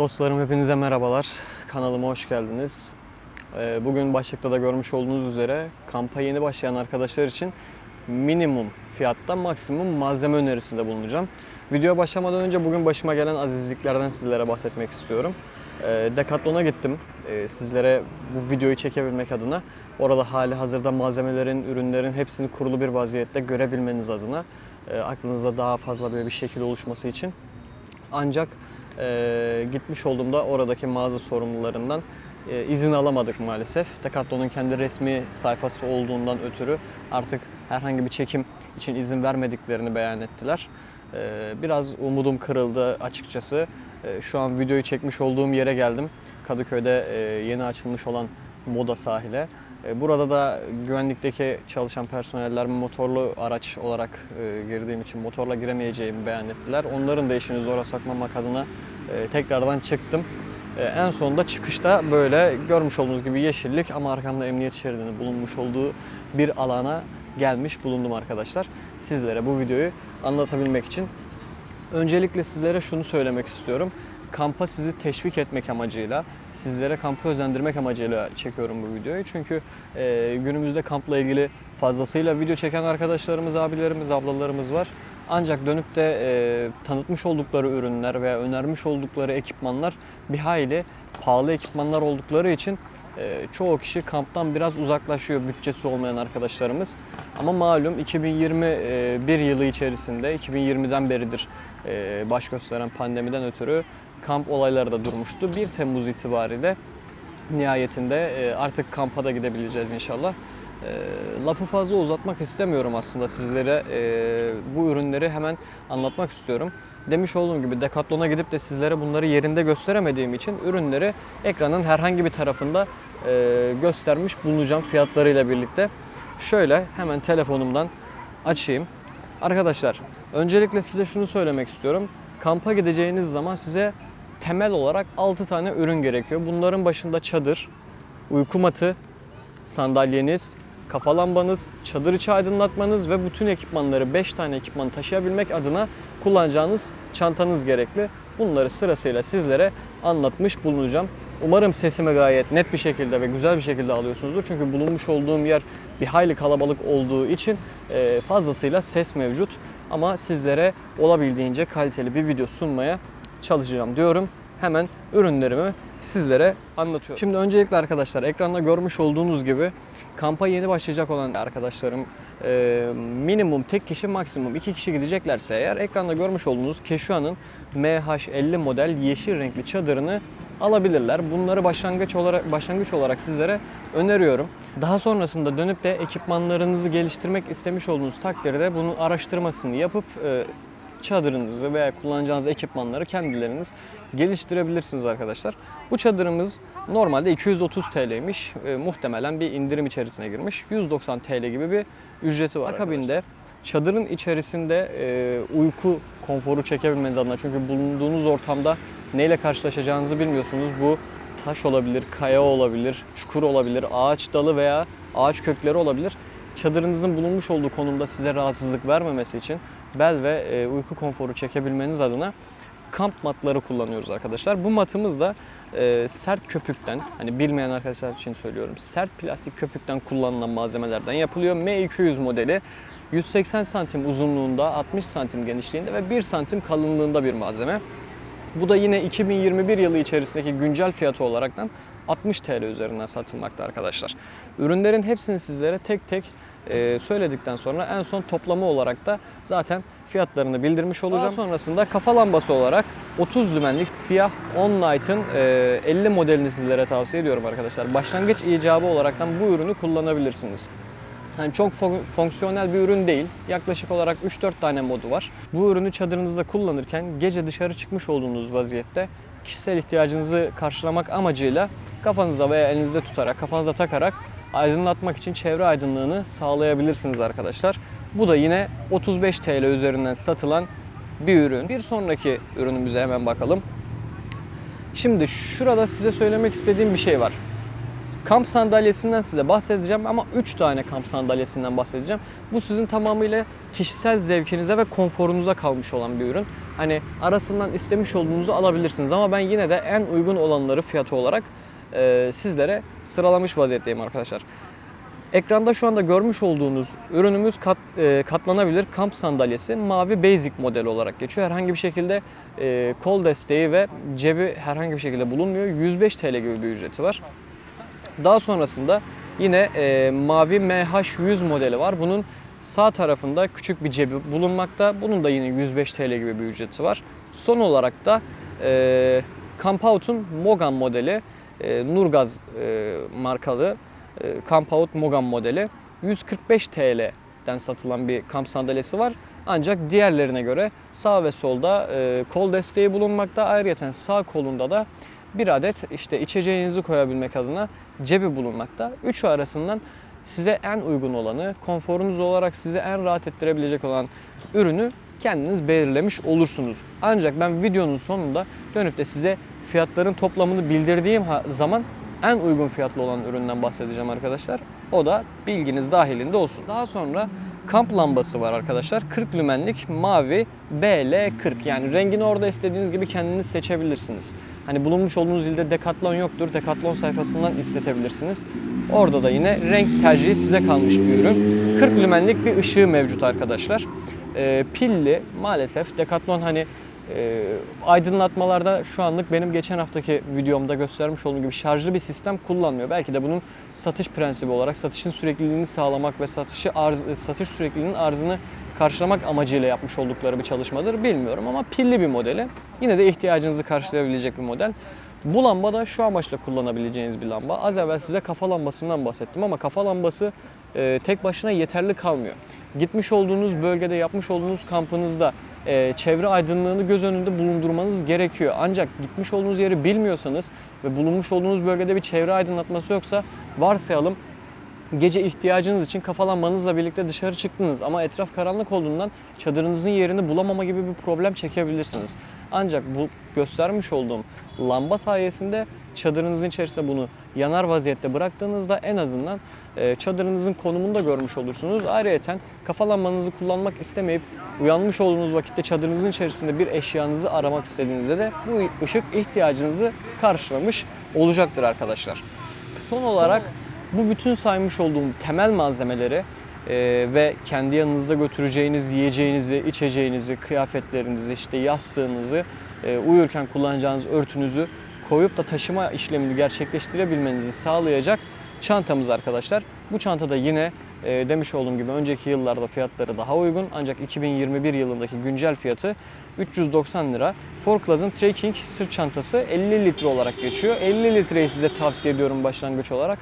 Dostlarım hepinize merhabalar. Kanalıma hoş geldiniz. Ee, Bugün başlıkta da görmüş olduğunuz üzere kampa yeni başlayan arkadaşlar için minimum fiyatta maksimum malzeme önerisinde bulunacağım. Videoya başlamadan önce bugün başıma gelen azizliklerden sizlere bahsetmek istiyorum. Ee, Decathlon'a gittim ee, sizlere bu videoyu çekebilmek adına. Orada hali hazırda malzemelerin, ürünlerin hepsini kurulu bir vaziyette görebilmeniz adına. Ee, Aklınızda daha fazla böyle bir şekil oluşması için. Ancak e, gitmiş olduğumda oradaki mağaza sorumlularından e, izin alamadık maalesef. Decathlon'un kendi resmi sayfası olduğundan ötürü artık herhangi bir çekim için izin vermediklerini beyan ettiler. E, biraz umudum kırıldı açıkçası. E, şu an videoyu çekmiş olduğum yere geldim. Kadıköy'de e, yeni açılmış olan Moda sahile. E, Burada da güvenlikteki çalışan personeller motorlu araç olarak e, girdiğim için motorla giremeyeceğimi beyan ettiler. Onların da işini zora sakmamak adına e, tekrardan çıktım. En sonunda çıkışta böyle görmüş olduğunuz gibi yeşillik ama arkamda emniyet şeridinin bulunmuş olduğu bir alana gelmiş bulundum arkadaşlar. Sizlere bu videoyu anlatabilmek için Öncelikle sizlere şunu söylemek istiyorum. Kampa sizi teşvik etmek amacıyla, sizlere kampı özendirmek amacıyla çekiyorum bu videoyu. Çünkü e, günümüzde kampla ilgili fazlasıyla video çeken arkadaşlarımız, abilerimiz, ablalarımız var. Ancak dönüp de e, tanıtmış oldukları ürünler veya önermiş oldukları ekipmanlar bir hayli pahalı ekipmanlar oldukları için e, çoğu kişi kamptan biraz uzaklaşıyor bütçesi olmayan arkadaşlarımız. Ama malum 2021 yılı içerisinde, 2020'den beridir e, baş gösteren pandemiden ötürü kamp olayları da durmuştu. 1 Temmuz itibariyle nihayetinde e, artık kampa da gidebileceğiz inşallah. E, lafı fazla uzatmak istemiyorum aslında sizlere. E, bu ürünleri hemen anlatmak istiyorum. Demiş olduğum gibi Decathlon'a gidip de sizlere bunları yerinde gösteremediğim için ürünleri ekranın herhangi bir tarafında göstermiş bulunacağım fiyatlarıyla birlikte. Şöyle hemen telefonumdan açayım. Arkadaşlar öncelikle size şunu söylemek istiyorum. Kampa gideceğiniz zaman size temel olarak 6 tane ürün gerekiyor. Bunların başında çadır, uyku matı, sandalyeniz, kafa lambanız, çadır içi aydınlatmanız ve bütün ekipmanları 5 tane ekipmanı taşıyabilmek adına kullanacağınız çantanız gerekli. Bunları sırasıyla sizlere anlatmış bulunacağım. Umarım sesimi gayet net bir şekilde ve güzel bir şekilde alıyorsunuzdur. Çünkü bulunmuş olduğum yer bir hayli kalabalık olduğu için e, fazlasıyla ses mevcut. Ama sizlere olabildiğince kaliteli bir video sunmaya çalışacağım diyorum. Hemen ürünlerimi sizlere anlatıyorum. Şimdi öncelikle arkadaşlar ekranda görmüş olduğunuz gibi kampa yeni başlayacak olan arkadaşlarım e, minimum tek kişi maksimum iki kişi gideceklerse eğer ekranda görmüş olduğunuz Keşua'nın MH50 model yeşil renkli çadırını alabilirler. Bunları başlangıç olarak başlangıç olarak sizlere öneriyorum. Daha sonrasında dönüp de ekipmanlarınızı geliştirmek istemiş olduğunuz takdirde bunun araştırmasını yapıp e, çadırınızı veya kullanacağınız ekipmanları kendileriniz geliştirebilirsiniz arkadaşlar. Bu çadırımız normalde 230 TL'ymiş. E, muhtemelen bir indirim içerisine girmiş. 190 TL gibi bir ücreti var. Akabinde çadırın içerisinde e, uyku konforu çekebilmeniz adına çünkü bulunduğunuz ortamda neyle karşılaşacağınızı bilmiyorsunuz. Bu taş olabilir, kaya olabilir, çukur olabilir, ağaç dalı veya ağaç kökleri olabilir. Çadırınızın bulunmuş olduğu konumda size rahatsızlık vermemesi için bel ve e, uyku konforu çekebilmeniz adına kamp matları kullanıyoruz arkadaşlar. Bu matımız da e, sert köpükten, hani bilmeyen arkadaşlar için söylüyorum, sert plastik köpükten kullanılan malzemelerden yapılıyor. M200 modeli 180 santim uzunluğunda, 60 santim genişliğinde ve 1 santim kalınlığında bir malzeme. Bu da yine 2021 yılı içerisindeki güncel fiyatı olaraktan 60 TL üzerinden satılmakta arkadaşlar. Ürünlerin hepsini sizlere tek tek e, söyledikten sonra en son toplama olarak da zaten fiyatlarını bildirmiş olacağım. Daha sonrasında kafa lambası olarak 30 dümenlik siyah On Night'ın e, 50 modelini sizlere tavsiye ediyorum arkadaşlar. Başlangıç icabı olaraktan bu ürünü kullanabilirsiniz. Yani çok fon- fonksiyonel bir ürün değil. Yaklaşık olarak 3-4 tane modu var. Bu ürünü çadırınızda kullanırken gece dışarı çıkmış olduğunuz vaziyette kişisel ihtiyacınızı karşılamak amacıyla kafanıza veya elinizde tutarak, kafanıza takarak aydınlatmak için çevre aydınlığını sağlayabilirsiniz arkadaşlar. Bu da yine 35 TL üzerinden satılan bir ürün. Bir sonraki ürünümüze hemen bakalım. Şimdi şurada size söylemek istediğim bir şey var. Kamp sandalyesinden size bahsedeceğim ama 3 tane kamp sandalyesinden bahsedeceğim. Bu sizin tamamıyla kişisel zevkinize ve konforunuza kalmış olan bir ürün. Hani arasından istemiş olduğunuzu alabilirsiniz ama ben yine de en uygun olanları fiyatı olarak e, sizlere sıralamış vaziyetteyim arkadaşlar. Ekranda şu anda görmüş olduğunuz ürünümüz kat, e, katlanabilir kamp sandalyesi. Mavi Basic model olarak geçiyor. Herhangi bir şekilde e, kol desteği ve cebi herhangi bir şekilde bulunmuyor. 105 TL gibi bir ücreti var. Daha sonrasında yine e, mavi MH100 modeli var. Bunun sağ tarafında küçük bir cebi bulunmakta. Bunun da yine 105 TL gibi bir ücreti var. Son olarak da e, Campout'un Mogan modeli e, Nurgaz e, markalı e, Campout Mogan modeli 145 TL'den satılan bir kamp sandalyesi var. Ancak diğerlerine göre sağ ve solda e, kol desteği bulunmakta. Ayrıca sağ kolunda da bir adet işte içeceğinizi koyabilmek adına cebi bulunmakta. Üçü arasından size en uygun olanı, konforunuz olarak sizi en rahat ettirebilecek olan ürünü kendiniz belirlemiş olursunuz. Ancak ben videonun sonunda dönüp de size fiyatların toplamını bildirdiğim zaman en uygun fiyatlı olan üründen bahsedeceğim arkadaşlar. O da bilginiz dahilinde olsun. Daha sonra kamp lambası var arkadaşlar. 40 lümenlik mavi BL40. Yani rengini orada istediğiniz gibi kendiniz seçebilirsiniz. Hani bulunmuş olduğunuz ilde Decathlon yoktur. Decathlon sayfasından istetebilirsiniz. Orada da yine renk tercihi size kalmış bir ürün. 40 lümenlik bir ışığı mevcut arkadaşlar. Ee, pilli maalesef Decathlon hani e, aydınlatmalarda şu anlık benim geçen haftaki videomda göstermiş olduğum gibi şarjlı bir sistem kullanmıyor. Belki de bunun satış prensibi olarak satışın sürekliliğini sağlamak ve satışı arz, satış sürekliliğinin arzını karşılamak amacıyla yapmış oldukları bir çalışmadır bilmiyorum ama pilli bir modeli. Yine de ihtiyacınızı karşılayabilecek bir model. Bu lamba da şu amaçla kullanabileceğiniz bir lamba. Az evvel size kafa lambasından bahsettim ama kafa lambası e, tek başına yeterli kalmıyor. Gitmiş olduğunuz bölgede yapmış olduğunuz kampınızda e, çevre aydınlığını göz önünde bulundurmanız gerekiyor. Ancak gitmiş olduğunuz yeri bilmiyorsanız ve bulunmuş olduğunuz bölgede bir çevre aydınlatması yoksa varsayalım gece ihtiyacınız için kafa lambanızla birlikte dışarı çıktınız ama etraf karanlık olduğundan çadırınızın yerini bulamama gibi bir problem çekebilirsiniz. Ancak bu göstermiş olduğum lamba sayesinde çadırınızın içerisinde bunu yanar vaziyette bıraktığınızda en azından e, çadırınızın konumunu da görmüş olursunuz. Ayrıca kafa lambanızı kullanmak istemeyip uyanmış olduğunuz vakitte çadırınızın içerisinde bir eşyanızı aramak istediğinizde de bu ışık ihtiyacınızı karşılamış olacaktır arkadaşlar. Son olarak bu bütün saymış olduğum temel malzemeleri e, ve kendi yanınızda götüreceğiniz yiyeceğinizi, içeceğinizi, kıyafetlerinizi, işte yastığınızı, e, uyurken kullanacağınız örtünüzü koyup da taşıma işlemini gerçekleştirebilmenizi sağlayacak çantamız arkadaşlar. Bu çantada yine e, demiş olduğum gibi önceki yıllarda fiyatları daha uygun ancak 2021 yılındaki güncel fiyatı 390 lira. Forclaz'ın Trekking sırt çantası 50 litre olarak geçiyor. 50 litreyi size tavsiye ediyorum başlangıç olarak.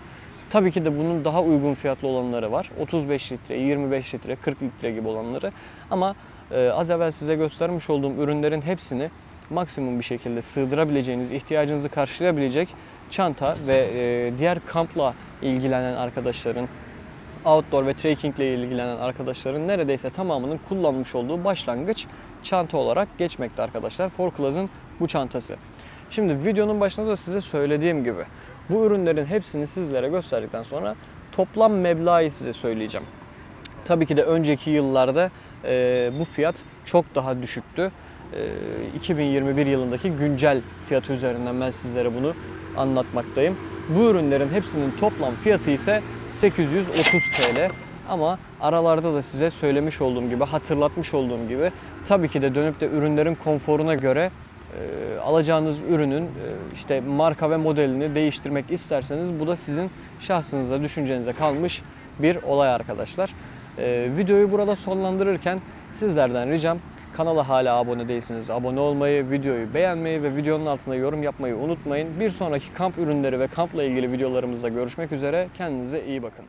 Tabii ki de bunun daha uygun fiyatlı olanları var. 35 litre, 25 litre, 40 litre gibi olanları. Ama e, az evvel size göstermiş olduğum ürünlerin hepsini maksimum bir şekilde sığdırabileceğiniz, ihtiyacınızı karşılayabilecek çanta ve e, diğer kampla ilgilenen arkadaşların, outdoor ve trekking ile ilgilenen arkadaşların neredeyse tamamının kullanmış olduğu başlangıç çanta olarak geçmekte arkadaşlar. Forclaz'ın bu çantası. Şimdi videonun başında da size söylediğim gibi bu ürünlerin hepsini sizlere gösterdikten sonra toplam meblağı size söyleyeceğim. Tabii ki de önceki yıllarda e, bu fiyat çok daha düşüktü. E, 2021 yılındaki güncel fiyatı üzerinden ben sizlere bunu anlatmaktayım. Bu ürünlerin hepsinin toplam fiyatı ise 830 TL. Ama aralarda da size söylemiş olduğum gibi, hatırlatmış olduğum gibi tabii ki de dönüp de ürünlerin konforuna göre e, alacağınız ürünün e, işte marka ve modelini değiştirmek isterseniz bu da sizin şahsınıza, düşüncenize kalmış bir olay arkadaşlar. E, videoyu burada sonlandırırken sizlerden ricam kanala hala abone değilsiniz. Abone olmayı, videoyu beğenmeyi ve videonun altına yorum yapmayı unutmayın. Bir sonraki kamp ürünleri ve kampla ilgili videolarımızda görüşmek üzere. Kendinize iyi bakın.